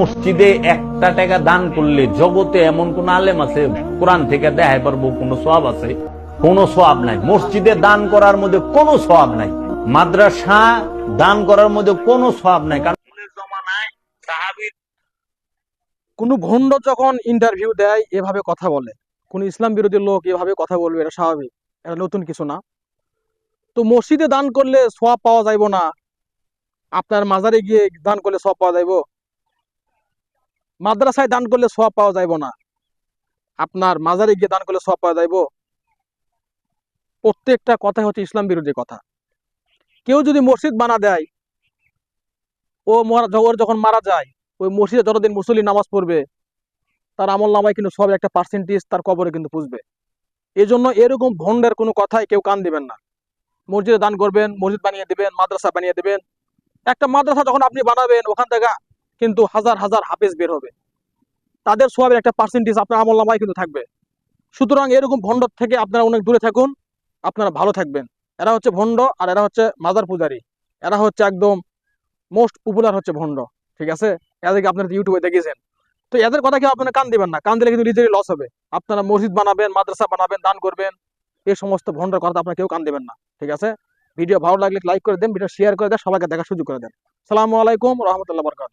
মসজিদে একটা টাকা দান করলে জগতে এমন কোন আলেম আছে? কোরআন থেকে দেখাই পারব কোন সব আছে? কোনো সব নাই। মসজিদে দান করার মধ্যে কোনো সব নাই। মাদ্রাসা দান করার মধ্যে কোনো সব নাই। কারণ কোনো ভণ্ড যখন ইন্টারভিউ দেয়, এভাবে কথা বলে। কোন ইসলাম বিরোধী লোক এভাবে কথা বলবে, এটা স্বাভাবিক। এটা নতুন কিছু না। তো মসজিদে দান করলে সব পাওয়া যাইব না। আপনার মাজারে গিয়ে দান করলে সব পাওয়া যাইব। মাদ্রাসায় দান করলে সব পাওয়া যাইব না। আপনার মাজারে গিয়ে দান করলে সব পাওয়া যাইব। প্রত্যেকটা কথাই হচ্ছে ইসলাম বিরোধী কথা। কেউ যদি মসজিদ বানা দেয়, ও ওর যখন মারা যায়, ওই মসজিদে যতদিন মুসল্লি নামাজ পড়বে, তার আমল নামায় কিন্তু সব একটা পার্সেন্টেজ তার কবরে কিন্তু পুষবে। এই জন্য এরকম ভণ্ডের কোনো কথায় কেউ কান দিবেন না। মসজিদে দান করবেন, মসজিদ বানিয়ে দেবেন, মাদ্রাসা বানিয়ে দেবেন। একটা মাদ্রাসা যখন আপনি বানাবেন, ওখান থেকে কিন্তু হাজার হাজার হাফেজ বের হবে। তাদের সবের একটা পার্সেন্টেজ আপনার আমল নামায় কিন্তু থাকবে। সুতরাং এরকম ভণ্ড থেকে আপনারা অনেক দূরে থাকুন, আপনারা ভালো থাকবেন। এরা হচ্ছে ভণ্ড আর এরা হচ্ছে মাজার পূজারী। এরা হচ্ছে একদম মোস্ট পপুলার হচ্ছে ভণ্ড, ঠিক আছে? এদেরকে আপনারা ইউটিউবে দেখেছেন। তো এদের কথা কেউ আপনারা কান দিবেন না। কান দিলে কিন্তু নিজেরই লস হবে। আপনারা মসজিদ বানাবেন, মাদ্রাসা বানাবেন, দান করবেন এই সমস্ত ভণ্ডের কথা আপনারা কেউ কান দেবেন না, ঠিক আছে? ভিডিও ভালো লাগলে লাইক করে দেন, ভিডিও শেয়ার করে দেন, সবাইকে দেখার সুযোগ করে দেন। সালামু আলাইকুম, রহমতুল্লাহ বরকাত